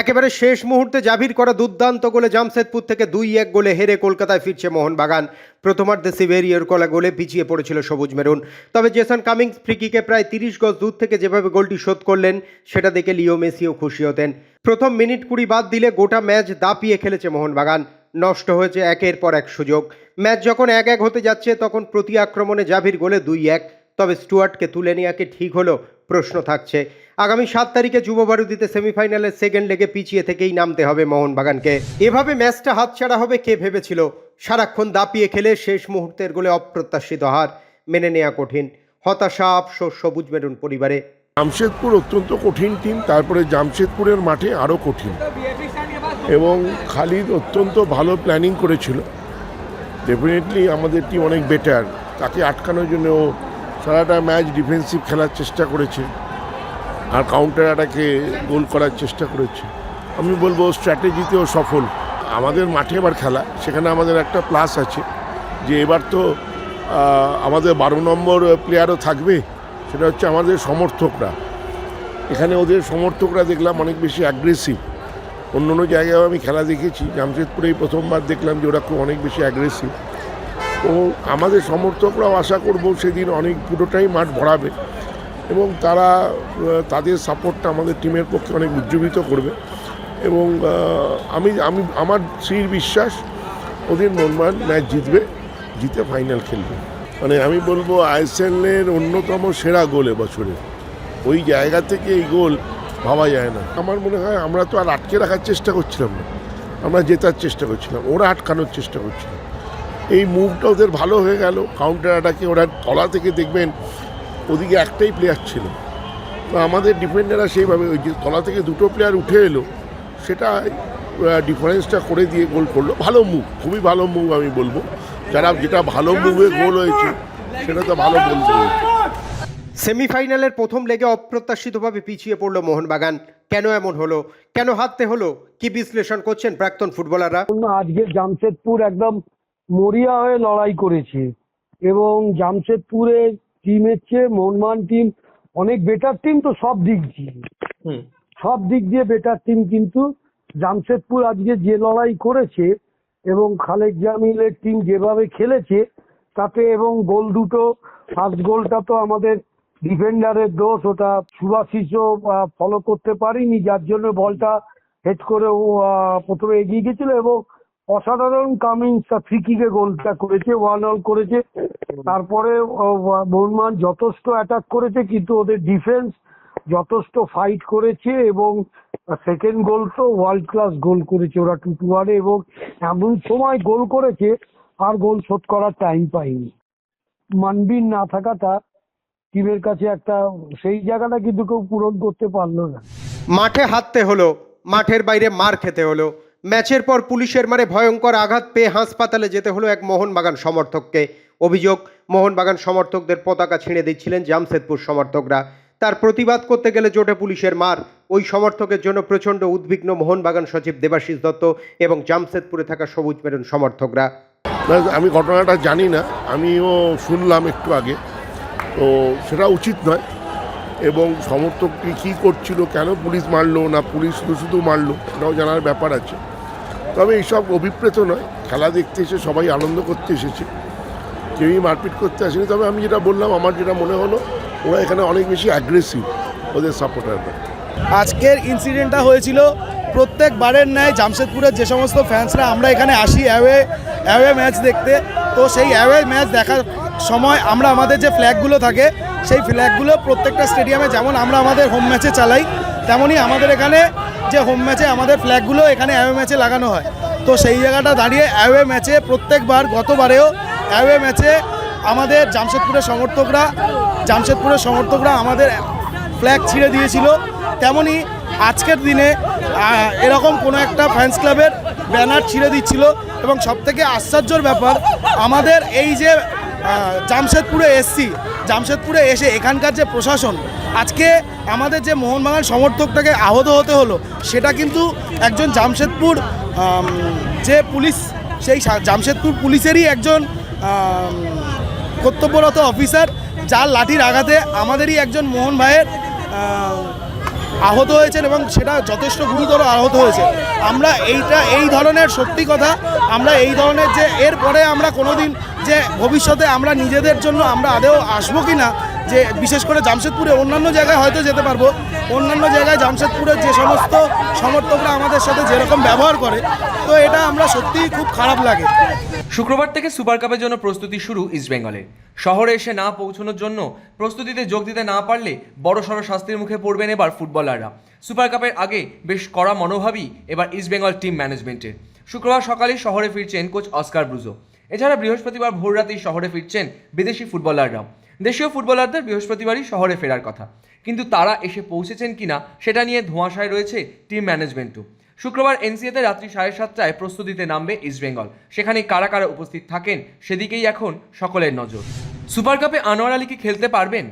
একেবারে শেষ মুহূর্তে জাভির করা দুর্দান্ত গোলে জামশেদপুর থেকে দুই এক গোলে হেরে কলকাতায় ফিরছে মোহনবাগান। প্রথমার্ধে সিভেরিয়র কলা গোলে পিছিয়ে পড়েছিল সবুজ মেরুন। তবে জেসন কামিংস ফ্রিকিকে প্রায় তিরিশ গজ দূর থেকে যেভাবে গোলটি শোধ করলেন, সেটা দেখে লিও মেসিও খুশি হতেন। প্রথম মিনিট কুড়ি বাদ দিলে গোটা ম্যাচ দাপিয়ে খেলেছে মোহনবাগান। নষ্ট হয়েছে একের পর এক সুযোগ। ম্যাচ যখন এক এক হতে যাচ্ছে, তখন প্রতি আক্রমণে জাভির গোলে দুই এক। তবে স্টুয়ার্টকে তুলে নেওয়াকে ঠিক হলো প্রশ্ন থাকছে। আগামী সাত তারিখে যুবভারতীতে সেমিফাইনালের সেকেন্ড লেগে পিছিয়ে থেকেই নামতে হবে মোহনবাগানকে। এভাবে ম্যাচটা হাতছাড়া হবে কে ভেবেছিল? সারাক্ষণ দাপিয়ে খেলে শেষ মুহূর্তের গোলে অপ্রত্যাশিত হার মেনে নেওয়া কঠিন। হতাশা, আফসোস, সবুজ মেরুন পরিবারে। জামশেদপুর অত্যন্ত কঠিন টিম তারপরে জামশেদপুরের মাঠে আরও কঠিন। এবং খালিদ অত্যন্ত ভালো প্ল্যানিং করেছিল। ডেফিনেটলি আমাদের টিম অনেক বেটার তাকে আটকানোর জন্য সারাটা ম্যাচ ডিফেন্সিভ খেলার চেষ্টা করেছে আর কাউন্টার অ্যাটাকে গোল করার চেষ্টা করেছে। আমি বলব স্ট্র্যাটেজিতেও সফল। আমাদের মাঠে এবার খেলা, সেখানে আমাদের একটা প্লাস আছে যে এবার তো আমাদের বারো নম্বর প্লেয়ারও থাকবে, সেটা হচ্ছে আমাদের সমর্থকরা। এখানে ওদের সমর্থকরা দেখলাম অনেক বেশি অ্যাগ্রেসিভ অন্য অন্য জায়গায় আমি খেলা দেখেছি জামশেদপুরেই প্রথমবার দেখলাম যে ওরা খুব অনেক বেশি অ্যাগ্রেসিভ তো আমাদের সমর্থকরাও আশা করব সেদিন অনেক পুরোটাই মাঠ ভরাবে এবং তারা তাদের সাপোর্টটা আমাদের টিমের পক্ষে অনেক উজ্জীবিত করবে এবং আমি আমি, আমার শ্রীর বিশ্বাস ওদের মনমান ম্যাচ জিতবে, জিতে ফাইনাল খেলবে। মানে আমি বলব আইএসএলের অন্যতম সেরা গোল বছরে ওই জায়গা থেকে এই গোল ভাবা যায় না। আমার মনে হয় আমরা তো আর আটকে রাখার চেষ্টা করছিলাম না। আমরা জেতার চেষ্টা করছিলাম, ওরা আটকানোর চেষ্টা করছিল এই মুভটা ওদের ভালো হয়ে গেল। কাউন্টার অ্যাটাকে ওরা তলা থেকে দেখবেন ওদিকে একটাই প্লেয়ার ছিল। তো আমাদের ডিফেন্ডাররা সেইভাবে ওই যে তলা থেকে দুটো প্লেয়ার উঠে এলো সেটা ডিফারেন্সটা করে দিয়ে গোল করল। ভালো মুভ খুবই ভালো মুভ আমি বলব। যারা যেটা ভালো মুভে গোল হয়েছে সেটা তো ভালো গোল হয়েছে। সেমিফাইনালের প্রথম লেগে অপ্রত্যাশিতভাবে পিছিয়ে পড়ল মোহনবাগান। কেন এমন হলো? কেন হারতে হলো? কি বিশ্লেষণ করছেন প্রাক্তন ফুটবলাররা আজকে জামশেদপুর একদম মরিয়া হয়ে লড়াই করেছে। এবং জামশেদপুরের টিমের চেয়ে মোহনবাগান টিম অনেক বেটার টিম তো সব দিক দিয়ে। সব দিক দিয়ে বেটার টিম কিন্তু জামশেদপুর আজকে যে লড়াই করেছে এবং খালেক জামিলের টিম যেভাবে খেলেছে তাতে এবং গোল দুটো ফার্স্ট গোলটা তো আমাদের ডিফেন্ডারের দোষ ওটা সুভাশিসও ফলো করতে পারিনি যার জন্য বলটা হেড করে ও প্রথমে এগিয়ে গেছিল এবং অসাধারণ কামিংস ফ্রি কিকে গোলটা করেছে ওয়ান অল করেছে। তারপরে মোহনমান যথেষ্ট অ্যাটাক করেছে, কিন্তু ওদের ডিফেন্স যথেষ্ট ফাইট করেছে এবং সেকেন্ড গোল তো ওয়ার্ল্ড ক্লাস গোল করেছে ওরা টু টু ওয়ানে এবং এমন সময় গোল করেছে, আর গোল শোধ করার টাইম পাইনি মানবিন না থাকাটা টিমের কাছে একটা, সেই জায়গাটা কিন্তু কেউ পূরণ করতে পারল না। মাঠে হারতে হলো, মাঠের বাইরে মার খেতে হলো। ম্যাচের পর পুলিশের মারে ভয়ঙ্কর আঘাত পেয়ে হাসপাতালে যেতে হলো এক মোহনবাগান সমর্থককে। অভিযোগ, মোহনবাগান সমর্থকদের পতাকা ছিঁড়ে দিচ্ছিলেন জামশেদপুর সমর্থকরা। তার প্রতিবাদ করতে গেলে জোটে পুলিশের মার। ওই সমর্থকের জন্য প্রচণ্ড উদ্বিগ্ন মোহনবাগান সচিব দেবাশিস দত্ত এবং জামশেদপুরে থাকা সবুজ মেরুন সমর্থকরা। আমি ঘটনাটা জানি না, আমিও শুনলাম একটু আগে। তো সেটা উচিত নয়। এবং সমর্থকটি কী করছিল, কেন পুলিশ মারলো না, পুলিশ শুধু শুধু মারলো, সেটাও জানার ব্যাপার আছে। তবে এইসব অভিপ্রেত নয়। খেলা দেখতে এসে সবাই আনন্দ করতে এসেছে। কেউই মারপিট করতে আসেনি। তবে আমি যেটা বললাম, আমার যেটা মনে হলো, ওরা এখানে অনেক বেশি অ্যাগ্রেসিভ ওদের সাপোর্টাররা আজকের ইনসিডেন্টটা হয়েছিল প্রত্যেকবারের ন্যায় জামশেদপুরের যে সমস্ত ফ্যান্সরা আমরা এখানে আসি অ্যাওয়ে অ্যাওয়ে ম্যাচ দেখতে। তো সেই অ্যাওয়ে ম্যাচ দেখার সময় আমরা আমাদের যে ফ্ল্যাগগুলো থাকে, সেই ফ্ল্যাগগুলো প্রত্যেকটা স্টেডিয়ামে যেমন আমরা আমাদের হোম ম্যাচে চালাই, তেমনই আমাদের এখানে যে হোম ম্যাচে আমাদের ফ্ল্যাগগুলো এখানে অ্যাওয়ে ম্যাচে লাগানো হয়। তো সেই জায়গাটা দাঁড়িয়ে অ্যাওয়ে ম্যাচে প্রত্যেকবার, গতবারেও অ্যাওয়ে ম্যাচে আমাদের জামশেদপুরের সমর্থকরা জামশেদপুরের সমর্থকরা আমাদের ফ্ল্যাগ ছিঁড়ে দিয়েছিল। তেমনি আজকের দিনে এরকম কোনো একটা ফ্যান্স ক্লাবের ব্যানার ছিঁড়ে দিচ্ছিল এবং সবথেকে আশ্চর্যর ব্যাপার, আমাদের এই যে জামশেদপুরে এসছি, জামশেদপুরে এসে এখানকার যে প্রশাসন আজকে আমাদের যে মোহনবাগান সমর্থকটাকে আহত হতে হলো, সেটা কিন্তু একজন জামশেদপুর যে পুলিশ, সেই জামশেদপুর পুলিশেরই একজন কর্তব্যরত অফিসার, যার লাঠির আঘাতে আমাদেরই একজন মোহন ভাইয়ের আহত হয়েছেন এবং সেটা যথেষ্ট গুরুতর আহত হয়েছে। আমরা এইটা, এই ধরনের সত্যি কথা, আমরা এই ধরনের যে, এরপরে আমরা কোনোদিন যে ভবিষ্যতে আমরা নিজেদের জন্য আমরা আদেও আসব কি না যে বিশেষ করে জামশেদপুরে অন্যান্য জায়গায় হয়তো যেতে পারব, অন্যান্য জায়গায় জামশেদপুরের যে সমস্ত সমর্থকরা আমাদের সাথে যেরকম ব্যবহার করে, তো এটা আমরা সত্যিই খুব খারাপ লাগে। শুক্রবার থেকে সুপার কাপের জন্য প্রস্তুতি শুরু ইস্টবেঙ্গলে শহরে এসে না পৌঁছানোর জন্য প্রস্তুতিতে যোগ দিতে না পারলে বড় সড় শাস্তির মুখে পড়বেন এবার ফুটবলাররা। সুপার কাপের আগে বেশ কড়া মনোভাবই এবার ইস্টবেঙ্গল টিম ম্যানেজমেন্টের শুক্রবার সকালে শহরে ফিরছেন কোচ অস্কার ব্রুজো এছাড়া বৃহস্পতিবার ভোর ভোররাতেই শহরে ফিরছেন বিদেশি ফুটবলাররাও। দেশীয় ফুটবলারদের বৃহস্পতিবারই শহরে ফেরার কথা। কিন্তু তারা এসে পৌঁছেছেন কিনা সেটা নিয়ে ধোঁয়াশায় রয়েছে টিম ম্যানেজমেন্টও শুক্রবার এনসিএতে রাত্রি সাড়ে সাতটায় প্রস্তুতিতে নামবে ইস্টবেঙ্গল সেখানে কারা কারা উপস্থিত থাকেন, সেদিকেই এখন সকলের নজর। সুপার কাপে আনোয়ার আলী কি খেলতে পারবেন?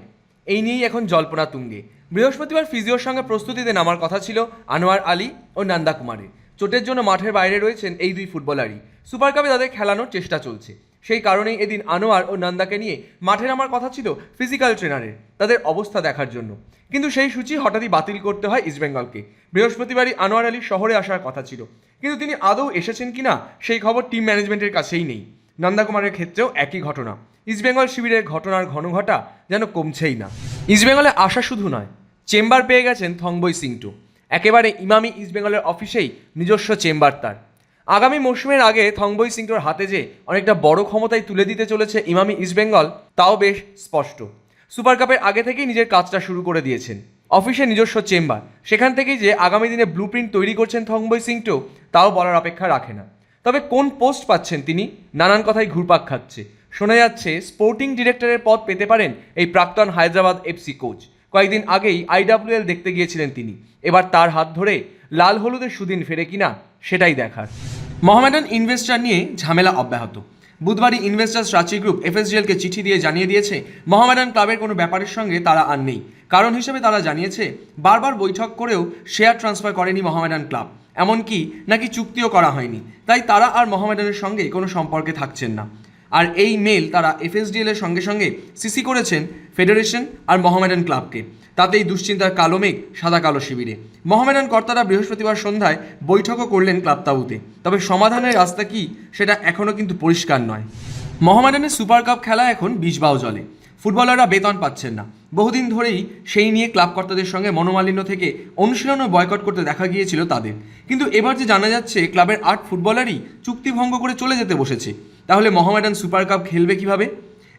এই নিয়েই এখন জল্পনা তুঙ্গে। বৃহস্পতিবার ফিজিওর সঙ্গে প্রস্তুতিতে নামার কথা ছিল আনোয়ার আলী ও নন্দা কুমারের। চোটের জন্য মাঠের বাইরে রয়েছেন এই দুই ফুটবলারই। সুপার কাপে তাদের খেলানোর চেষ্টা চলছে। সেই কারণেই এদিন আনোয়ার ও নন্দাকে নিয়ে মাঠে নামার কথা ছিল ফিজিক্যাল ট্রেনারের তাদের অবস্থা দেখার জন্য। কিন্তু সেই সূচি হঠাৎই বাতিল করতে হয় ইস্টবেঙ্গলকে বৃহস্পতিবারই আনোয়ার আলী শহরে আসার কথা ছিল। কিন্তু তিনি আদৌ এসেছেন কিনা সেই খবর টিম ম্যানেজমেন্টের কাছেই নেই। নন্দাকুমারের ক্ষেত্রেও একই ঘটনা। ইস্টবেঙ্গল শিবিরের ঘটনার ঘনঘটা যেন কমছেই না। ইস্টবেঙ্গলে আসা শুধু নয়, চেম্বার পেয়ে গেছেন থংবই সিংটু একেবারে ইমামি ইস্টবেঙ্গলের অফিসেই নিজস্ব চেম্বার তার। আগামী মৌসুমের আগে থংবই সিংটোর হাতে যে অনেকটা বড় ক্ষমতায় তুলে দিতে চলেছে ইমামি ইস্টবেঙ্গল তাও বেশ স্পষ্ট। সুপার কাপের আগে থেকেই নিজের কাজটা শুরু করে দিয়েছেন। অফিসে নিজস্ব চেম্বার, সেখান থেকেই যে আগামী দিনে ব্লু তৈরি করছেন থংবই সিংটো, তাও বলার অপেক্ষা রাখে না। তবে কোন পোস্ট পাচ্ছেন তিনি, নানান কথাই ঘুরপাক খাচ্ছে। শোনা যাচ্ছে, স্পোর্টিং ডিরেক্টরের পদ পেতে পারেন এই প্রাক্তন হায়দ্রাবাদ এফসি কোচ। কয়েকদিন আগেই আইডাব্লিউএল দেখতে গিয়েছিলেন তিনি। এবার তার হাত ধরে লাল হলুদের সুদিন ফেরে কিনা সেটাই দেখার। মহামেডান ইনভেস্টার নিয়ে ঝামেলা অব্যাহত। বুধবারই ইনভেস্টার্স রাঁচি গ্রুপ এফএসডিএলকে চিঠি দিয়ে জানিয়ে দিয়েছে, মহামেডান ক্লাবের কোনো ব্যাপারের সঙ্গে তারা আর নেই। কারণ হিসেবে তারা জানিয়েছে, বারবার বৈঠক করেও শেয়ার ট্রান্সফার করেনি মহামেডান ক্লাব। এমনকি নাকি চুক্তিও করা হয়নি। তাই তারা আর মহামেডানের সঙ্গে কোনো সম্পর্কে থাকছেন না। আর এই মেল তারা এফএসডিএল এর সঙ্গে সঙ্গে সিসি করেছেন ফেডারেশন আর মহামেডান ক্লাবকে তাতেই দুশ্চিন্তার কালো মেঘ, সাদা কালো শিবিরে। মহামেডান কর্তারা বৃহস্পতিবার সন্ধ্যায় বৈঠকও করলেন ক্লাব তাবুতে তবে সমাধানের রাস্তা কি, সেটা এখনও কিন্তু পরিষ্কার নয়। মহামেডানের সুপার কাপ খেলা এখন বিষবাও জলে। ফুটবলাররা বেতন পাচ্ছেন না। বহুদিন ধরেই সেই নিয়ে ক্লাব কর্তাদের সঙ্গে মনোমালিন্য থেকে অনুশীলন ও বয়কট করতে দেখা গিয়েছিল তাদের। কিন্তু এবার যে জানা যাচ্ছে, ক্লাবের আট ফুটবলারই চুক্তি ভঙ্গ করে চলে যেতে বসেছে। তাহলে মোহামেডান সুপার কাপ খেলবে কীভাবে?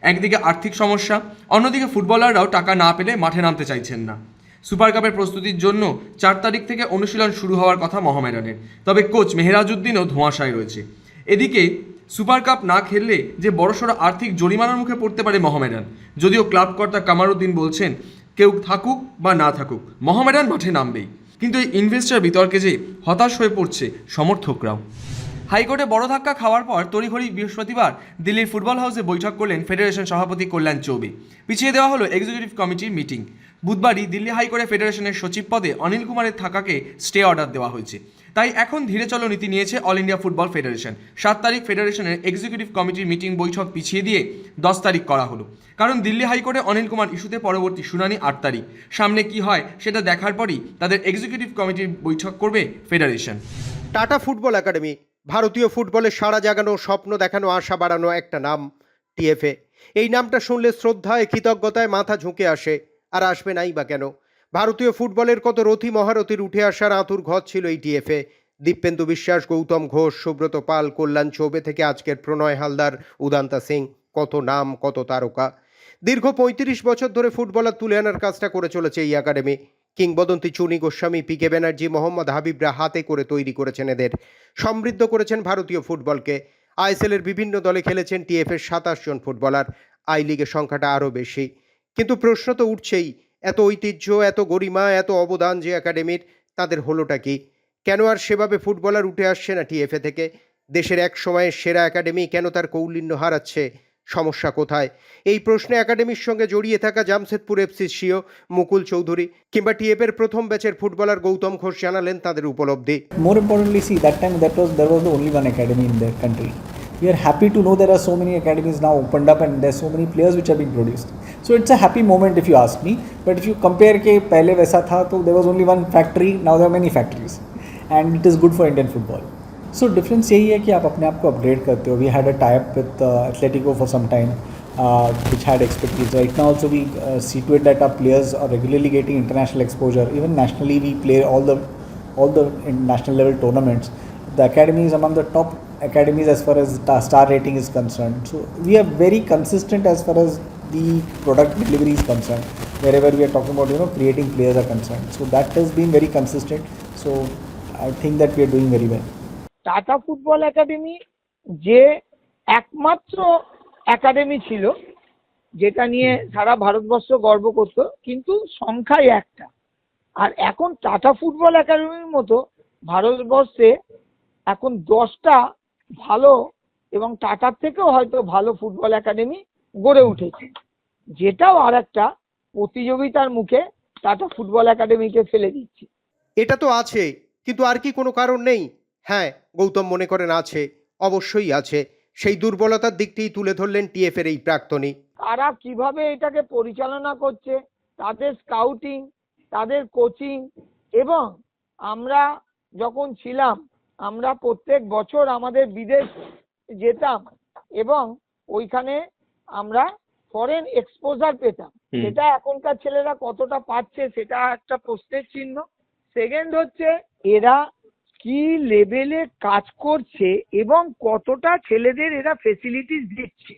একদিকে আর্থিক সমস্যা, অন্যদিকে ফুটবলাররাও টাকা না পেলে মাঠে নামতে চাইছেন না। সুপার কাপের প্রস্তুতির জন্য চার তারিখ থেকে অনুশীলন শুরু হওয়ার কথা মোহামেডানের। তবে কোচ মেহরাজউদ্দিনও ধোঁয়াশায় রয়েছে। এদিকে সুপার কাপ না খেললে যে বড়সড় আর্থিক জরিমানার মুখে পড়তে পারে মোহামেডান। যদিও ক্লাব কর্তা কামারুদ্দিন বলছেন, কেউ থাকুক বা না থাকুক, মোহামেডান মাঠে নামবেই। কিন্তু এই ইনভেস্টার বিতর্কে যে হতাশ হয়ে পড়ছে সমর্থকরাও। হাইকোর্টে বড় ধাক্কা খাওয়ার পর তড়িঘড়ি বৃহস্পতিবার দিল্লির ফুটবল হাউসে বৈঠক করলেন ফেডারেশন সভাপতি কল্যাণ চৌবে। পিছিয়ে দেওয়া হলো এক্সিকিউটিভ কমিটির মিটিং। বুধবারই দিল্লি হাইকোর্টে ফেডারেশনের সচিব পদে অনিল কুমারের থাকাকে স্টে অর্ডার দেওয়া হয়েছে। তাই এখন ধীরে চলো নীতি নিয়েছে অল ইন্ডিয়া ফুটবল ফেডারেশন সাত তারিখ ফেডারেশনের এক্সিকিউটিভ কমিটির মিটিং বৈঠক পিছিয়ে দিয়ে দশ তারিখ করা হলো। কারণ দিল্লি হাইকোর্টে অনিল কুমার ইস্যুতে পরবর্তী শুনানি আট তারিখ। সামনে কি হয় সেটা দেখার পরই তাদের এক্সিকিউটিভ কমিটির বৈঠক করবে ফেডারেশন টাটা ফুটবল একাডেমি, ভারতীয় ফুটবলের সাড়া জাগানো, স্বপ্ন দেখানো, আশা বাড়ানো একটা নাম টিএফএ এই নামটা শুনলে শ্রদ্ধায়, কৃতজ্ঞতায় মাথা ঝুঁকে আসে, আর আসবে নাই বা কেন? ভারতীয় ফুটবলের কত রথী মহারথীর উঠে আসার আঁতুর ঘর ছিল এই টিএফএ দীপেন্দু বিশ্বাস, গৌতম ঘোষ, সুব্রত পাল, কল্যাণ চৌবে থেকে আজকের প্রণয় হালদার, উদান্তা সিং। কত নাম, কত তারকা। দীর্ঘ পঁয়ত্রিশ বছর ধরে ফুটবলার তুলে আনার কাজটা করে চলেছে এই একাডেমি। কিংবদন্তি চুনি গোস্বামী, পি কে ব্যানার্জি, মোহাম্মদ হাবিবরা হাতে করে তৈরি করেছেন এদের। সমৃদ্ধ করেছেন ভারতীয় ফুটবলকে। আইএসএলের বিভিন্ন দলে খেলেছেন টিএফের সাতাশ জন ফুটবলার। আই লিগের সংখ্যাটা আরও বেশি। কিন্তু প্রশ্ন তো উঠছেই এত ঐতিহ্য, এত গরিমা, এত অবদান যে একাডেমির, তাদের হলোটা কি? কেন আর সেভাবে ফুটবলার উঠে আসছে না টিএফএ থেকে? দেশের এক সময়ের সেরা একাডেমি কেন তার কৌলিন্য হারাচ্ছে? সমস্যা কোথায়? এই প্রশ্নে একাডেমির সঙ্গে জড়িয়ে থাকা জামশেদপুর এফসির সিও মুকুল চৌধুরী কিংবা টিএফের প্রথম ব্যাচের ফুটবলার গৌতম ঘোষ জানালেন তাদের উপলব্ধি। More importantly see that time that was there was the only academy in there happy to know there are so many now opened up and there so many So it's a happy moment if you ask me. But if you compare के पहले वैसा था तो there was only one factory, now there are many factories, and it is good for Indian football. So difference यही है कि आप अपने आप को upgrade करते हो. We had a tie-up with uh, Atletico for some time, uh, which had expertise. Right now also we uh, see to it that our players are regularly getting international exposure. Even nationally we play all the all the national level tournaments. The academy is among the top academies as far as ta- star rating is concerned. So we are very consistent as far as the product delivery is concerned. Wherever we are talking about you know creating players are concerned. So that has been very consistent. So I think that we are doing very well. Tata football academy যে একমাত্র academy ছিল যেটা নিয়ে সারা ভারতবর্ষ গর্ব করত কিন্তু সংখ্যায় একটা আর এখন টাটা ফুটবল একাডেমির মতো ভারতবর্ষে এখন দশটা ভালো এবং টাটার থেকেও হয়তো ভালো ফুটবল একাডেমি গড়ে উঠেছে। যেটাও আর একটা প্রতিযোগিতার মুখে টাটা ফুটবল একাডেমিকে ফেলে দিচ্ছে। এটা তো আছে কিন্তু আর কি কোনো কারণ নেই? হ্যাঁ গৌতম মনে করেন আছে অবশ্যই আছে। সেই দুর্বলতার দিকটিই তুলে ধরলেন টিএফের এই প্রাক্তনী। তারা কীভাবে এটাকে পরিচালনা করছে তাদের স্কাউটিং তাদের কোচিং এবং আমরা যখন ছিলাম আমরা প্রত্যেক বছর আমাদের বিদেশ যেতাম এবং ওইখানে আমরা ফরেন এক্সপোজার পেতাম। সেটা এখনকার ছেলেরা কতটা পাচ্ছে সেটা একটা প্রশ্নের চিহ্ন। সেকেন্ড হচ্ছে এরা কি লেভেলে কাজ করছে এবং কতটা ছেলেদের এরা ফেসিলিটিস দিচ্ছে।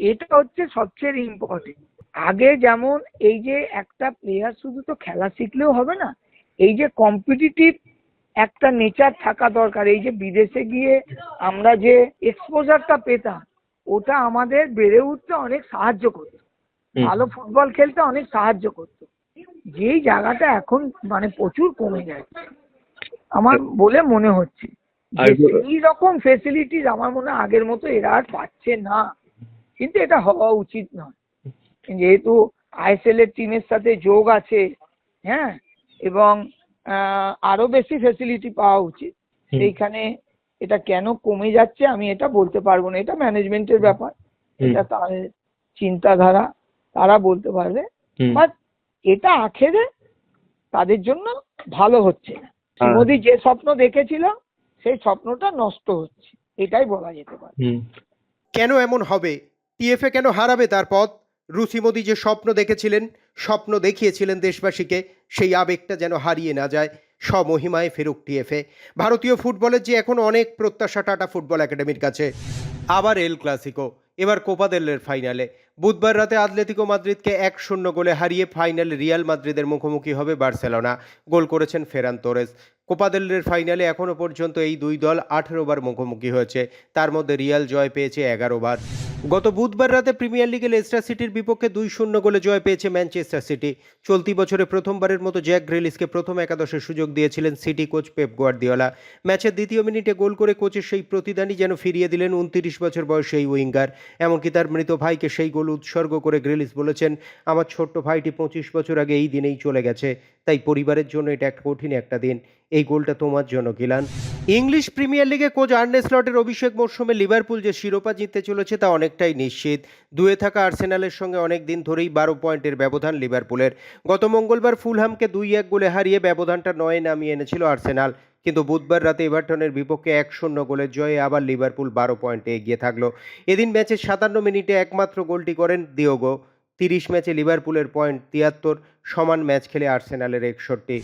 এটা হচ্ছে সবচেয়ে ইম্পর্টেন্ট আগে যেমন এই যে একটা প্লেয়ার শুধু তো খেলা শিখলেও হবে না এই যে কম্পিটিটিভ একটা নেচার থাকা দরকার। এই যে বিদেশে গিয়ে আমরা যে এক্সপোজারটা পেতাম ওটা আমাদের বেড়ে উঠতে অনেক সাহায্য করতো। ভালো ফুটবল খেলতে অনেক সাহায্য করতো। যেই জায়গাটা এখন মানে প্রচুর কমে যাচ্ছে। আমার বলে মনে হচ্ছে এই রকম ফেসিলিটিস আমার মনে হয় আগের মতো এরা আর পাচ্ছে না। কিন্তু এটা হওয়া উচিত নয়। যেহেতু আইএসএল এর টিমের সাথে যোগ আছে হ্যাঁ? এবং আরও বেশি ফেসিলিটি পাওয়া উচিত। সেইখানে এটা কেন কমে যাচ্ছে আমি এটা বলতে পারব না। এটা ম্যানেজমেন্টের ব্যাপার। এটা তাদের চিন্তাধারা। তারা বলতে পারবে। বাট এটা আখেরে তাদের জন্য ভালো হচ্ছে না। মোদি যে স্বপ্ন দেখেছিল সেই স্বপ্নটা নষ্ট হচ্ছে। এটাই বলা যেতে পারে। কেন এমন হবে? টিএফএ কেন হারাবে তার পথ? রুচি মোদি যে স্বপ্ন দেখেছিলেন স্বপ্ন দেখিয়েছিলেন দেশবাসীকে সেই আবেগটা যেন হারিয়ে না যায়। স্বমহিমায় ফেরুক টিএফএ। ভারতীয় ফুটবলের যে এখন অনেক প্রত্যাশা টাটা ফুটবল একাডেমির কাছে, আবার এল ক্লাসিকো। এবার কোপা দেলের ফাইনালে। বুধবার রাতে আতলেতিকো মাদ্রিদকে এক শূন্য গোলে হারিয়ে ফাইনালে রিয়াল মাদ্রিদের মুখোমুখি হবে বার্সেলোনা। গোল করেছেন ফেরান তোরেস। কোপা দেলের ফাইনালে এখনও পর্যন্ত এই দুই দল আঠেরো বার মুখোমুখি হয়েছে। তার মধ্যে রিয়াল জয় পেয়েছে এগারো বার। গত বুধবার রাতে প্রিমিয়ার লিগে লেস্টার সিটির বিপক্ষে দুই শূন্য গোলে জয় পেয়েছে ম্যানচেস্টার সিটি। চলতি বছরে প্রথমবারের মতো জ্যাক গ্রেলিসকে প্রথম একাদশের সুযোগ দিয়েছিলেন সিটি কোচ পেপ গোয়ার্দিওলা। ম্যাচের দ্বিতীয় মিনিটে গোল করে কোচের সেই প্রতিদানই যেন ফিরিয়ে দিলেন উনত্রিশ বছর বয়সী এই উইঙ্গার। এমনকি তার মৃত ভাইকে সেই গোল উৎসর্গ করে গ্রেলিস বলেছেন, আমার ছোট্ট ভাইটি পঁচিশ বছর আগে এই দিনেই চলে গেছে, তাই পরিবারের জন্য এটা এক কঠিন একটা দিন। এই গোলটা তোমার জন্য, গিলান। ইংলিশ প্রিমিয়ার লিগে কোচ আর্নে স্লটের অভিষেক মরশুমে লিভারপুল যে শিরোপা জিততে চলেছে তা অনেকটাই নিশ্চিত। দুয়ে থাকা আর্সেনালের সঙ্গে অনেক দিন ধরেই বারো পয়েন্টের ব্যবধান লিভারপুলের। গত মঙ্গলবার ফুলহামকে দুই এক গোলে হারিয়ে ব্যবধানটা নয়ে নামিয়ে এনেছিল আর্সেনাল। কিন্তু বুধবার রাতে এভারটনের বিপক্ষে এক শূন্য গোলের জয়ে আবার লিভারপুল বারো পয়েন্টে এগিয়ে থাকল। এদিন ম্যাচের সাতান্ন মিনিটে একমাত্র গোলটি করেন দিওগো তিরিশ ম্যাচে লিভারপুলের পয়েন্ট তিয়াত্তর, সমান ম্যাচ খেলে আর্সেনালের একষট্টি।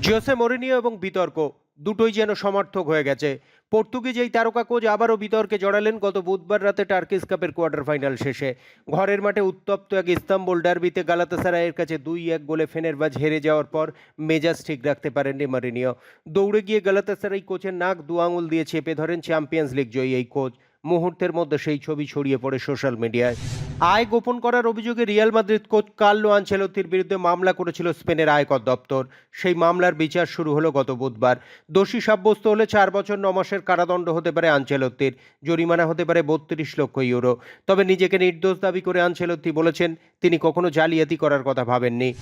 জোসে মরিনিও এবং বিতর্ক। দুটোই যেন সমর্থক হয়ে গেছে। পর্তুগিজ এই তারকা কোচ আবারও বিতর্কে জড়ালেন গত বুধবার রাতে টার্কিস কাপের কোয়ার্টার ফাইনাল শেষে। ঘরের মাঠে উত্তপ্ত এক ইস্তাম্বুল ডার্বিতে গালাতাসারায়ের কাছে দুই এক গোলে ফেনের বাজ হেরে যাওয়ার পর মেজাজ ঠিক রাখতে পারেননি মারিনিও। দৌড়ে গিয়ে গালাতাসারাই কোচের নাক দু আঙুল দিয়ে চেপে ধরেন চ্যাম্পিয়ন্স লিগ জয়ী এই কোচ। মুহূর্তের মধ্যে সেই ছবি ছড়িয়ে পড়ে সোশ্যাল মিডিয়ায়। আয় গোপন করার অভিযোগে রিয়াল মাদ্রিদ কোচ কার্লো আনচেলত্তির বিরুদ্ধে মামলা করেছিল স্পেনের আয়কর দপ্তর। সেই মামলার বিচার শুরু হলো গত বুধবার। দোষী সাব্যস্ত হলে চার বছর ন মাসের কারাদণ্ড হতে পারে আনচেলত্তির। জরিমানা হতে পারে বত্রিশ লক্ষ ইউরো। তবে নিজেকে নির্দোষ দাবি করে আনচেলত্তি বলেছেন, তিনি কখনো জালিয়াতি করার কথা ভাবেননি।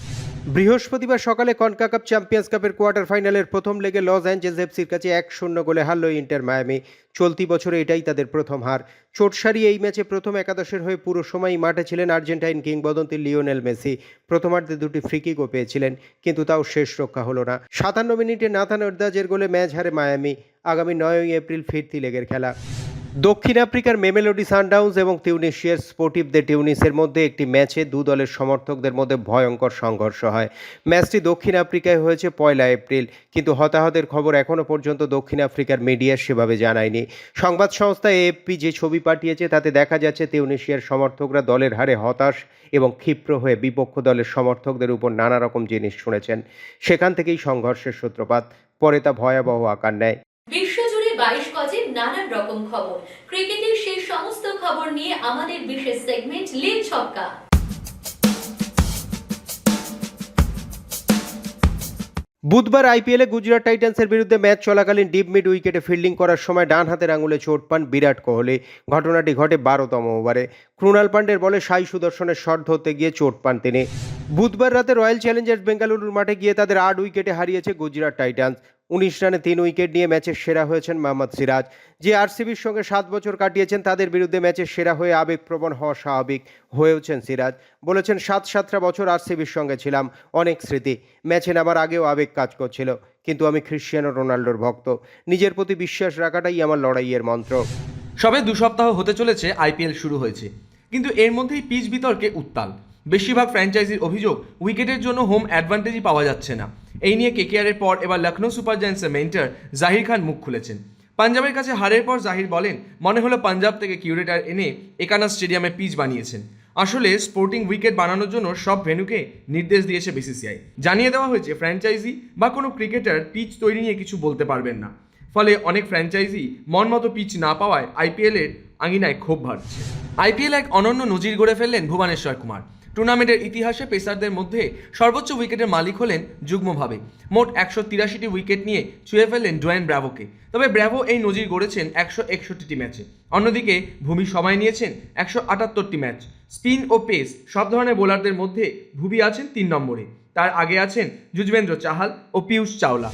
বৃহস্পতিবার সকালে কনকাকাপ চ্যাম্পিয়ন্স কাপের কোয়ার্টার ফাইনালের প্রথম লেগে লস অ্যাঞ্জেলস এফসির কাছে এক শূন্য গোলে হারল ইন্টার মায়ামি। চলতি বছরে এটাই তাদের প্রথম হার। চোটসারি এই ম্যাচে প্রথম একাদশের হয়ে পুরো সময়ই মাঠে ছিলেন আর্জেন্টাইন কিংবদন্তি লিওনেল মেসি। প্রথমার্ধে দুটি ফ্রিকিকও পেয়েছিলেন, কিন্তু তাও শেষ রক্ষা হলো না। সাতান্ন মিনিটে নাথান ওরদাজের গোলে ম্যাচ হারে মায়ামি। আগামী নয়ই এপ্রিল ফিরতি লেগের খেলা। দক্ষিণ আফ্রিকার মেমেলোডি সানডাউন্স এবং তিউনিশিয়ার স্পোর্টিভ দে টিউনিসের মধ্যে একটি ম্যাচে দু দলের সমর্থকদের মধ্যে ভয়ঙ্কর সংঘর্ষ হয়। ম্যাচটি দক্ষিণ আফ্রিকায় হয়েছে পয়লা এপ্রিল, কিন্তু হতাহতের খবর এখনও পর্যন্ত দক্ষিণ আফ্রিকার মিডিয়া সেভাবে জানায়নি। সংবাদ সংস্থা এএফপি যে ছবি পাঠিয়েছে, তাতে দেখা যাচ্ছে তিউনিশিয়ার সমর্থকরা দলের হারে হতাশ এবং ক্ষিপ্র হয়ে বিপক্ষ দলের সমর্থকদের উপর নানা রকম জিনিস শুনেছেন। সেখান থেকেই সংঘর্ষের সূত্রপাত, পরে তা ভয়াবহ আকার নেয়। রকম খবর। ক্রিকেটের সেই সমস্ত খবর নিয়ে আমাদের বিশেষ সেগমেন্ট লিগ ছক্কা। বুধবার আইপিএলে গুজরাট টাইটান্সের বিরুদ্ধে ম্যাচ চলাকালীন ডিপ মিড উইকেটে ফিল্ডিং করার সময় ডান হাতের আঙুলে চোট পান বিরাট কোহলি। ঘটনাটি ঘটে বারোতম ওভারে। ক্রুণাল পান্ডের বলে সাই সুদর্শনের শট ধরতে গিয়ে চোট পান তিনি। বুধবার রাতে রয়্যাল চ্যালেঞ্জার্স বেঙ্গালুরুর মাঠে গিয়ে তাদের আট উইকেটে হারিয়েছে গুজরাট টাইটান্স। উনিশ রানে তিন উইকেট নিয়ে ম্যাচের সেরা হয়েছেন মোহাম্মদ সিরাজ। যে আরসিবির সঙ্গে সাত বছর কাটিয়েছেন, তাদের বিরুদ্ধে ম্যাচের সেরা হয়ে আবেগপ্রবণ হওয়া স্বাভাবিক হয়েওছেন সিরাজ। বলেছেন, সাত সাতটা বছর আরসিবির সঙ্গে ছিলাম, অনেক স্মৃতি। ম্যাচে নামার আগেও আবেগ কাজ করছিল, কিন্তু আমি ক্রিশ্চিয়ানো রোনাল্ডোর ভক্ত। নিজের প্রতি বিশ্বাস রাখাটাই আমার লড়াইয়ের মন্ত্র। সবে দু সপ্তাহ হতে চলেছে আইপিএল শুরু হয়েছে, কিন্তু এর মধ্যেই পিচ বিতর্কে উত্তাল। বেশিরভাগ ফ্র্যাঞ্চাইজির অভিযোগ, উইকেটের জন্য হোম অ্যাডভান্টেজই পাওয়া যাচ্ছে না। এই নিয়ে কেকেআরের পর এবার লখনৌ সুপার জায়ান্টসের মেন্টার জাহির খান মুখ খুলেছেন। পাঞ্জাবের কাছে হারের পর জাহির বলেন, মনে হলো পাঞ্জাব থেকে কিউরেটার এনে একানা স্টেডিয়ামে পিচ বানিয়েছেন। আসলে স্পোর্টিং উইকেট বানানোর জন্য সব ভেন্যুকে নির্দেশ দিয়েছে বিসিসিআই জানিয়ে দেওয়া হয়েছে ফ্র্যাঞ্চাইজি বা কোনো ক্রিকেটার পিচ তৈরি নিয়ে কিছু বলতে পারবেন না। ফলে অনেক ফ্র্যাঞ্চাইজি মন মতো পিচ না পাওয়ায় আইপিএলের আঙিনায় ক্ষোভ বাড়ছে আইপিএল এক অনন্য নজির গড়ে ফেললেন ভুবনেশ্বর কুমার। টুর্নামেন্টের ইতিহাসে পেসারদের মধ্যে সর্বোচ্চ উইকেটের মালিক হলেন যুগ্মভাবে মোট একশো তিরাশিটি উইকেট নিয়ে ছুঁয়ে ফেললেন ডোয়েন ব্র্যাভোকে তবে ব্র্যাভো এই নজির গড়েছেন একশো একষট্টিটি ম্যাচে। অন্যদিকে ভূমি সময় নিয়েছেন একশো আটাত্তরটি ম্যাচ। স্পিন ও পেস সব ধরনের বোলারদের মধ্যে ভুবি আছেন তিন নম্বরে। তার আগে আছেন যুজবেন্দ্র চাহাল ও পীয়ূষ চাওলা।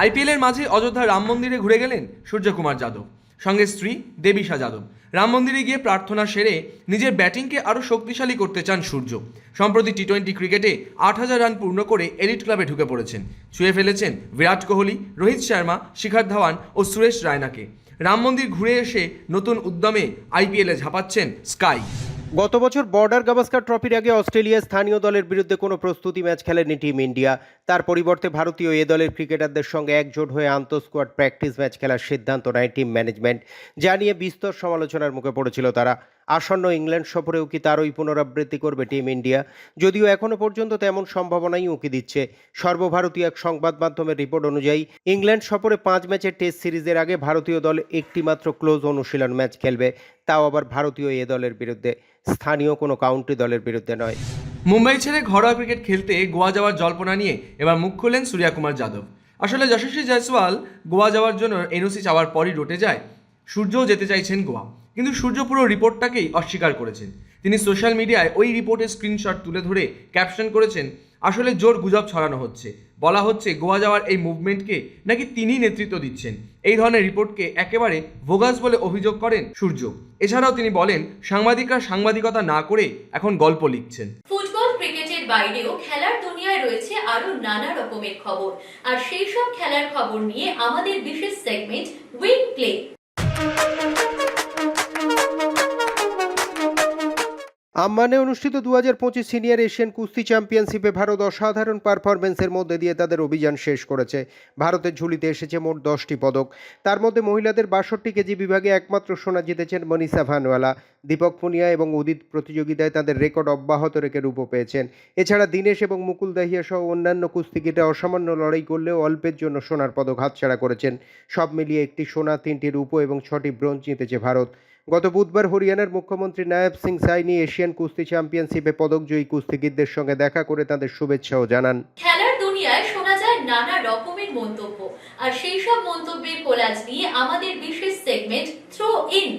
আইপিএলের মাঝে অযোধ্যা রাম মন্দিরে ঘুরে গেলেন সূর্যকুমার যাদব। সঙ্গে স্ত্রী দেবিশা যাদব। রাম মন্দিরে গিয়ে প্রার্থনা সেরে নিজের ব্যাটিংকে আরও শক্তিশালী করতে চান সূর্য। সম্প্রতি টি টোয়েন্টি ক্রিকেটে আট হাজার রান পূর্ণ করে এলিট ক্লাবে ঢুকে পড়েছেন। ছুঁয়ে ফেলেছেন বিরাট কোহলি, রোহিত শর্মা, শিখর ধাওয়ান ও সুরেশ রায়নাকে। রাম মন্দির ঘুরে এসে নতুন উদ্যমে আইপিএলে ঝাঁপাচ্ছেন স্কাই। গত বছর বর্ডার গাভাস্কার ট্রফির আগে অস্ট্রেলিয়া স্থানীয় দলের বিরুদ্ধে কোনো প্রস্তুতি ম্যাচ খেলেনি টিম ইন্ডিয়া। তার পরিবর্তে ভারতীয় এ দলের ক্রিকেটারদের সঙ্গে একজোট হয়ে আন্তঃস্কোয়াড প্র্যাকটিস ম্যাচ খেলার সিদ্ধান্ত নেয় টিম ম্যানেজমেন্ট। যা নিয়ে বিস্তর সমালোচনার মুখে পড়েছিল তারা। আসন্ন ইংল্যান্ড সফরেও কি তারই পুনরাবৃত্তি করবে টিম ইন্ডিয়া? যদিও এখনও পর্যন্ত তেমন সম্ভাবনাই উঁকি দিচ্ছে। সর্বভারতীয় এক সংবাদ মাধ্যমের রিপোর্ট অনুযায়ী, ইংল্যান্ড সফরে পাঁচ ম্যাচের টেস্ট সিরিজের আগে ভারতীয় দল একটিমাত্র ক্লোজ অনুশীলন ম্যাচ খেলবে। তাও আবার ভারতীয় এ দলের বিরুদ্ধে। স্থানীয় কোনো কাউন্টি দলের বিরুদ্ধে নয়। মুম্বাই ছেড়ে ঘরোয়া ক্রিকেট খেলতে গোয়া যাওয়ার জল্পনা নিয়ে এবার মুখ খুললেন সূর্যকুমার যাদব। আসলে যশস্বী জয়সওয়াল গোয়া যাওয়ার জন্য এনওসি চাওয়ার পরই রটে যায়। সূর্যও যেতে চাইছেন গোয়া। কিন্তু সূর্য পুরো রিপোর্টটাকেই অস্বীকার করেছেন। তিনি সোশ্যাল মিডিয়ায় ওই রিপোর্টের স্ক্রিনশট তুলে ধরে ক্যাপশন করেছেন, আসলে জোর গুজব ছড়ানো হচ্ছে। বলা হচ্ছে গোয়া যাওয়ার এই মুভমেন্টকে নাকি তিনিই নেতৃত্ব দিচ্ছেন। এই ধরনের রিপোর্টকে একেবারে ভোগাস বলে অভিযোগ করেন সূর্য। এছাড়াও তিনি বলেন, সাংবাদিকরা সাংবাদিকতা না করে এখন গল্প লিখছেন। ফুটবল ক্রিকেটের বাইরেও খেলার দুনিয়ায় রয়েছে আরও নানা রকমের খবর। আর সেই সব খেলার খবর নিয়ে আমাদের বিশেষ সেগমেন্ট প্লে আম্মানে অনুষ্ঠিত দু হাজার পঁচিশ সিনিয়র এশিয়ান কুস্তি চ্যাম্পিয়নশিপে ভারত অসাধারণ পারফরমেন্সের মধ্যে দিয়ে তাদের অভিযান শেষ করেছে। ভারতের ঝুলিতে এসেছে মোট দশটি পদক। তার মধ্যে মহিলাদের বাষট্টি কেজি বিভাগে একমাত্র সোনা জিতেছেন মনীষা ভানওয়ালা। দীপক পুনিয়া এবং উদিত প্রতিযোগিতায় তাদের রেকর্ড অব্যাহত রেখে রূপো পেয়েছেন। এছাড়া দীনেশ এবং মুকুল দাহিয়া সহ অন্যান্য কুস্তিগিরা অসামান্য লড়াই করলেও অল্পের জন্য সোনার পদক হাতছাড়া করেছেন। সব মিলিয়ে একটি সোনা, তিনটি রূপো এবং ছটি ব্রোঞ্জ জিতেছে ভারত। গত বুধবার হরিয়ানার মুখ্যমন্ত্রী নায়েব সিং সাইনি এশিয়ান কুস্তি চ্যাম্পিয়নশিপে পদকজয়ী কুস্তিগিরদের সঙ্গে দেখা করে তাদের শুভেচ্ছাও জানান। খেলার দুনিয়ায় শোনা যায় নানা রকমের মন্তব্য আর সেই সব মন্তব্যের কোলাজ নিয়ে আমাদের বিশেষ সেগমেন্ট থ্রো ইন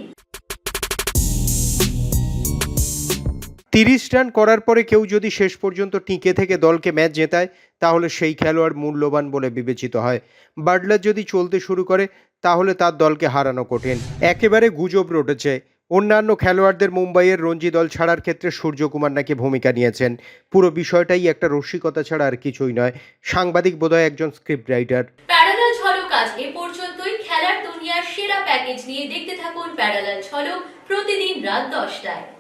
তিরিশ রান করার পরে কেউ যদি শেষ পর্যন্ত টিকে থেকে দলকে ম্যাচ জেতায় তাহলে সেই খেলোয়াড় মূল্যবান বলে বিবেচিত হয়। বাটলার যদি চলতে শুরু করে তাহলে তার দলকে হারানো কঠিন। একেবারে গুজব রটেছে। অন্যান্য খেলোয়াড়দের মুম্বাইয়ের রঞ্জি দল ছাড়ার ক্ষেত্রে সূর্যকুমার নাকি ভূমিকা নিয়েছেন। পুরো বিষয়টাই একটা রসিকতা ছাড়া আর কিছুই নয়। সাংবাদিক বোধহয় একজন স্ক্রিপ্ট রাইটার সেরা প্যাকেজ নিয়ে দেখতে থাকুন প্যারালাল ঝলক প্রতিদিন রাত দশটায়।